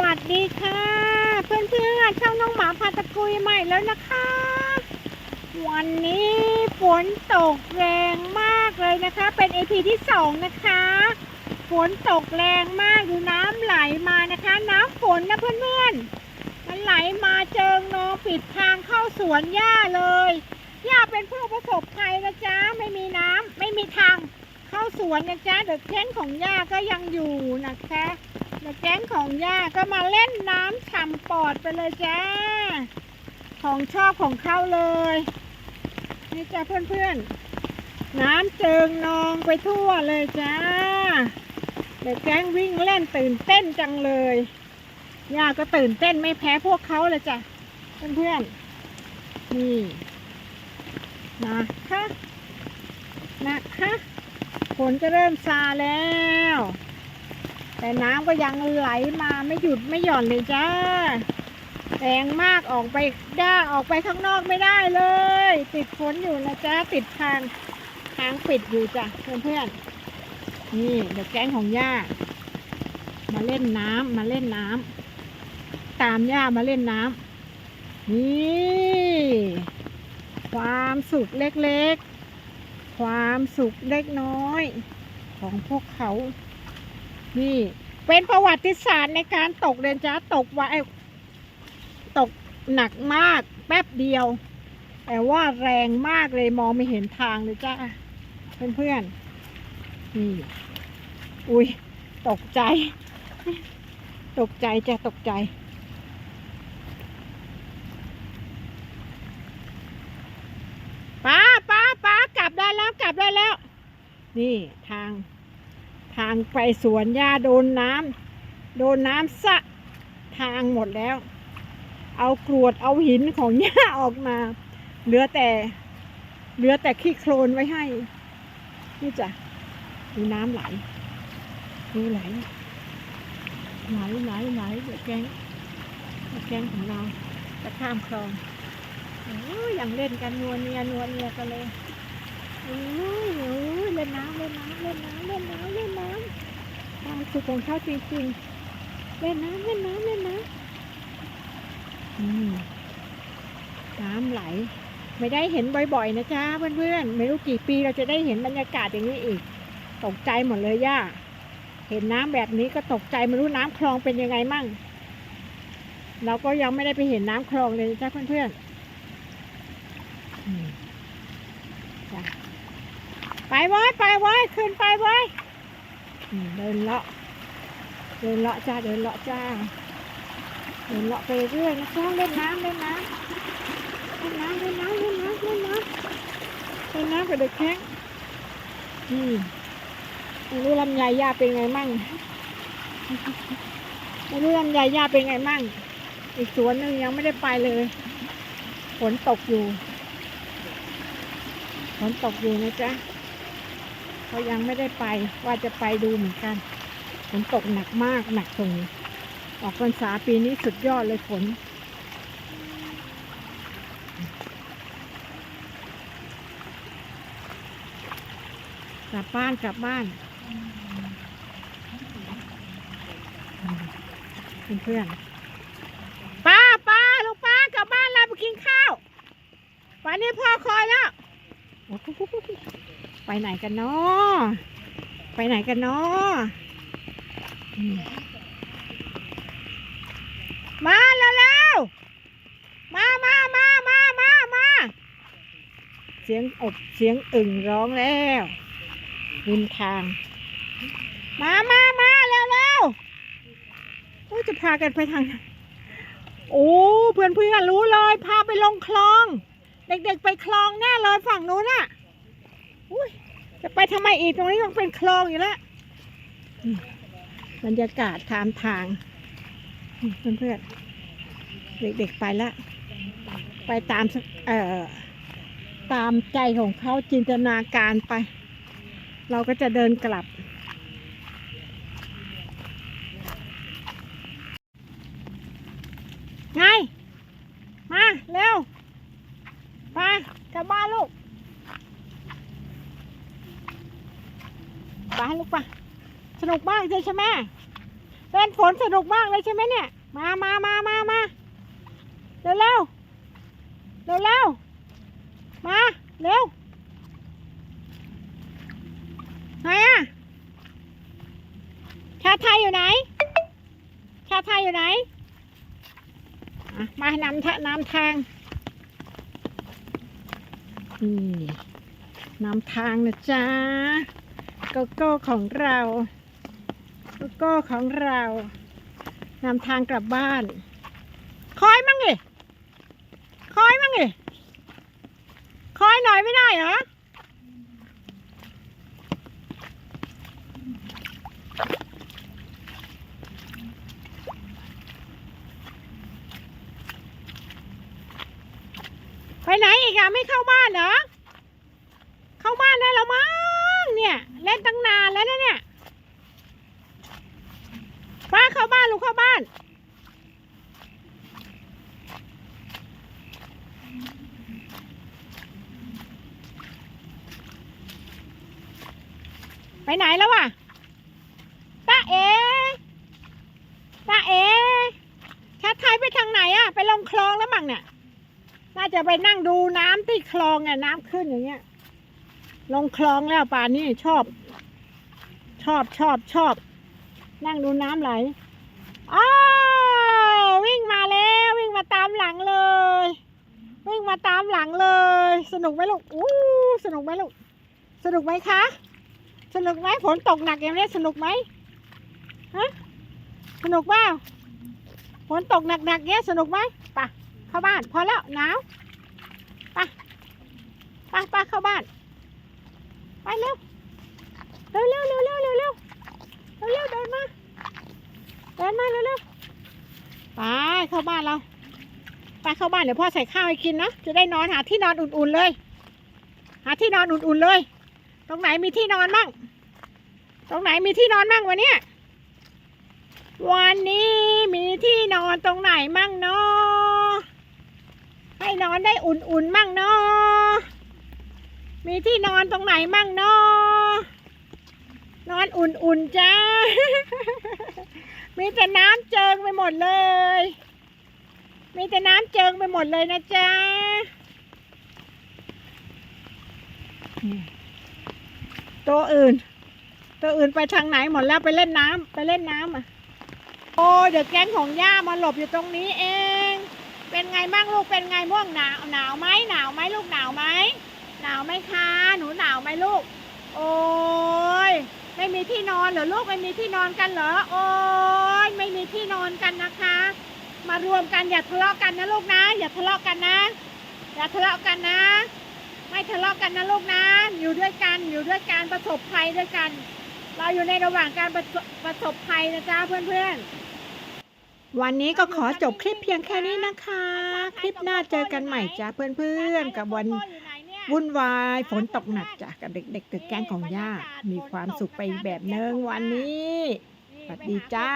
วัสดีค่ะ เพื่อนเพื่อนช่องน้องหมาพาตะกุยใหม่แล้วนะคะ วันนี้ฝนตกแรงมากเลยนะคะ เป็น EP ที่สองนะคะ ฝนตกแรงมากดูน้ำไหลมานะคะ น้ำฝนนะเพื่อนๆมันไหลมาเจิงนองปิดทางเข้าสวนหญ้าเลยหญ้าเป็นผู้ประสบภัยนะจ๊ะไม่มีน้ำไม่มีทางเข้าสวนนะจ๊ะเด็กแข้งของหญ้าก็ยังอยู่นะคะ เด็กแข้งของหญ้าก็มาเล่นน้ำฉ่ำปอดไปเลยจ้า ของชอบของเขาเลย นี่จ้ะเพื่อนๆ น้ำเจิงนองไปทั่วเลยจ้าเด็กแก๊งวิ่งเล่นตื่นเต้นจังเลย ย่าก็ตื่นเต้นไม่แพ้พวกเขาเลยจ้ะเพื่อนๆ นี่นะคะนะคะฝนจะเริ่มซาแล้ว แต่น้ำก็ยังไหลมาไม่หยุดไม่หย่อนเลยจ้าแรงมากออกไปได้ออกไปข้างนอกไม่ได้เลย ติดฝนอยู่นะจ๊ะติดทางทางปิดอยู่จ้ะเพื่อนๆนี่เดี๋ยวแก๊งของย่า มาเล่นน้ำมาเล่นน้ำตามย่ามาเล่นน้ำนี่ความสุขเล็กๆ ความสุขเล็กน้อย ของพวกเขา นี่เป็นประวัติศาสตร์ในการตกเรนจ้าตกไว้ตกหนักมากแป๊บเดียว แต่ว่าแรงมากเลยมองไม่เห็นทางเลยจ้าเพื่อนๆนี่อุ้ยตกใจ ตกใจจะตกใจ ป้าป้าป้ากลับได้แล้วกลับได้แล้ว นี่ทาง ทางไปสวนหญ้าโดนน้ำโดนน้ำสะทางหมดแล้ว เอากรวดเอาหินของหญ้าออกมา เหลือแต่ เหลือแต่ขี้โคลนไว้ให้ นี่จ้ะมีน้ำไหลดูไหลไหลไหลไหลเดี๋ยวแกงเดี๋ยวแกงของเราจะข้ามคลองโอ้ยยังเล่นกันนวลเนียนวลเนียกันเลยอ้ยโอ้ยเล่นน้ำเล่นน้ำเล่นน้ำเล่นน้ำเล่นน้ำความสุขของเขาจริงๆ เล่นน้ำเล่นน้ำเล่นน้ำน้ำไหล ไม่ได้เห็นบ่อยๆนะจ๊ะเพื่อนๆ ไม่รู้กี่ปีเราจะได้เห็นบรรยากาศอย่างนี้อีก ตกใจหมดเลยย่า เห็นน้ำแบบนี้ก็ตกใจไม่รู้น้ำคลองเป็นยังไงมั่ง เราก็ยังไม่ได้ไปเห็นน้ำคลองเลยนะจ้าเพื่อนๆอืมจ้ะ ไปไว้ยไปไว้ยขึ้นไปไว้ยเดินเลาะเดินเลาะจ้าเดินเลาะจ้าเดินเลาะไปเรื่อยนะจ้าเล่นน้ำเล่นน้ำเล่นน้ำเล่นน้ำเล่นน้ำเล่นน้ำเล่นน้ำกับเด็กแข้งอืมไม่รู้ลำไยย่าเป็นไงมั่งไม่รู้ลำไยย่าเป็นไงมั่ง อีกสวนหนึ่งยังไม่ได้ไปเลยฝนตกอยู่ฝนตกอยู่นะจ๊ะ เขายังไม่ได้ไปว่าจะไปดูเหมือนกันฝนตกหนักมากหนักตรงออกพรรษาปีนี้สุดยอดเลยฝนกลับบ้านกลับบ้านเพื่อนป้าป้าลูกป้ากลับบ้านเราไปกินข้าวป่านนี้พ่อคอยแล้ว ไปไหนกันเนาะไปไหนกันเนาะมาเร็วมามามามามามาเสียงอบเสียงอึ่งร้องแล้วริมทาง มามามาเร็วเร็วโอ้จะพากันไปทางไหนโอ้เพื่อนเพื่อนรู้เลย พาไปลงคลอง เด็กๆไปคลองแน่เลยฝั่งนู้นน่ะ อุ้ยจะไปทำไมอีกตรงนี้ต้องเป็นคลองอยู่แล้วอืมบรรยากาศทามทางอืมเพื่อนๆเด็กๆไปละไปตามเอ่อตามใจของเขาจินตนาการไป เราก็จะเดินกลับ ไง มา เร็ว มากลับบ้านลูกไปลูกไปส นุกมากเลยใช่ไหมเล่นฝนสนุกมากเลยใช่ไหมเนี่ย มามามามามาเร็วเร็วเร็วเร็วมาเร็วไหนอะชาไทยอยู่ไหน ชาไทยอยู่ไหน มานำทางนำทาง นี่นำทางนะจ๊ะโกโก้ของเรา โกโก้ของเรานำทางกลับบ้าน คอยมั่งดิคอยมั่งดิคอยหน่อยไม่ได้เหรอไปไหนอีกอะไม่เข้าบ้านเหรอ เข้าบ้านได้แล้วมั้งเนี่ย เล่นตั้งนานแล้วนะเนี่ยป้าเข้าบ้านลูกเข้าบ้าน ไปไหนแล้ววะตาเอตาเอชัดไทยไปทางไหนอะไปลงคลองแล้วมั้งเนี่ย น่าจะไปนั่งดูน้ำที่คลองอะน้ำขึ้นอย่างเงี้ย ลงคลองแล้วป่านนี้ชอบ ชอบชอบชอบ นั่งดูน้ำไหลอ้าววิ่งมาแล้ววิ่งมาตามหลังเลย วิ่งมาตามหลังเลย สนุกไหมลูกอู้สนุกไหมลูก สนุกไหมคะ สนุกไหมฝนตกหนักอย่างนี้สนุกไหมฮะสนุกเปล่าฝนตกหนักๆเงี้ยสนุกไหมไปะเข้าบ้าน พอแล้วหนาวไปไปไปเข้าบ้าน ไปเร็วเร็วเร็วเร็วเร็วเร็วเร็วเร็วเร็วเดินมาเดินมาเร็วเร็วไปเข้าบ้านเราไปเข้าบ้านเดี๋ยวพ่อใส่ข้าวให้กินนะจะได้นอนหาที่นอนอุ่นๆเลย หาที่นอนอุ่นๆเลย ตรงไหนมีที่นอนมั่งตรงไหนมีที่นอนมั่งวันนี้วันนี้มีที่นอนตรงไหนมั่งเนาะให้นอนได้อุ่นๆมั่งเนาะมีที่นอนตรงไหนมั่งเนาะนอนอุ่นๆจ้า มีแต่น้ำเจิงไปหมดเลย มีแต่น้ำเจิงไปหมดเลยนะจ๊ะ ตัวอื่น ตัวอื่นไปทางไหนหมดแล้วไปเล่นน้ำไปเล่นน้ำอะ โอ้เดี๋ยวแก๊งของย่ามาหลบอยู่ตรงนี้เอง เป็นไงบ้างลูกเป็นไงม่วงหนาวหนาวไหมหนาวไหมลูกหนาวไหมหนาวไหมคะหนูหนาวไหมลูก โอ้ยไม่มีที่นอนเหรอลูกไม่มีที่นอนกันเหรอโอ้ยไม่มีที่นอนกันนะคะ มารวมกันอย่าทะเลาะกันนะลูกนะ อย่าทะเลาะกันนะ อย่าทะเลาะกันนะ ไม่ทะเลาะกันนะลูกนะ อยู่ด้วยกันอยู่ด้วยกันประสบภัยด้วยกัน เราอยู่ในระหว่างการประสบประสบภัยนะจ๊ะเพื่อนๆ วันนี้ก็ขอจบคลิปเพียงแค่นี้นะคะ คลิปหน้าเจอกันใหม่จ้าเพื่อนๆ กับวันวุ่นวายฝนตกหนักจ้ะกับเด็กๆตึกแกงของย่ามีความสุขไปอีกแบบนึงวันนี้สวัสดีจ้า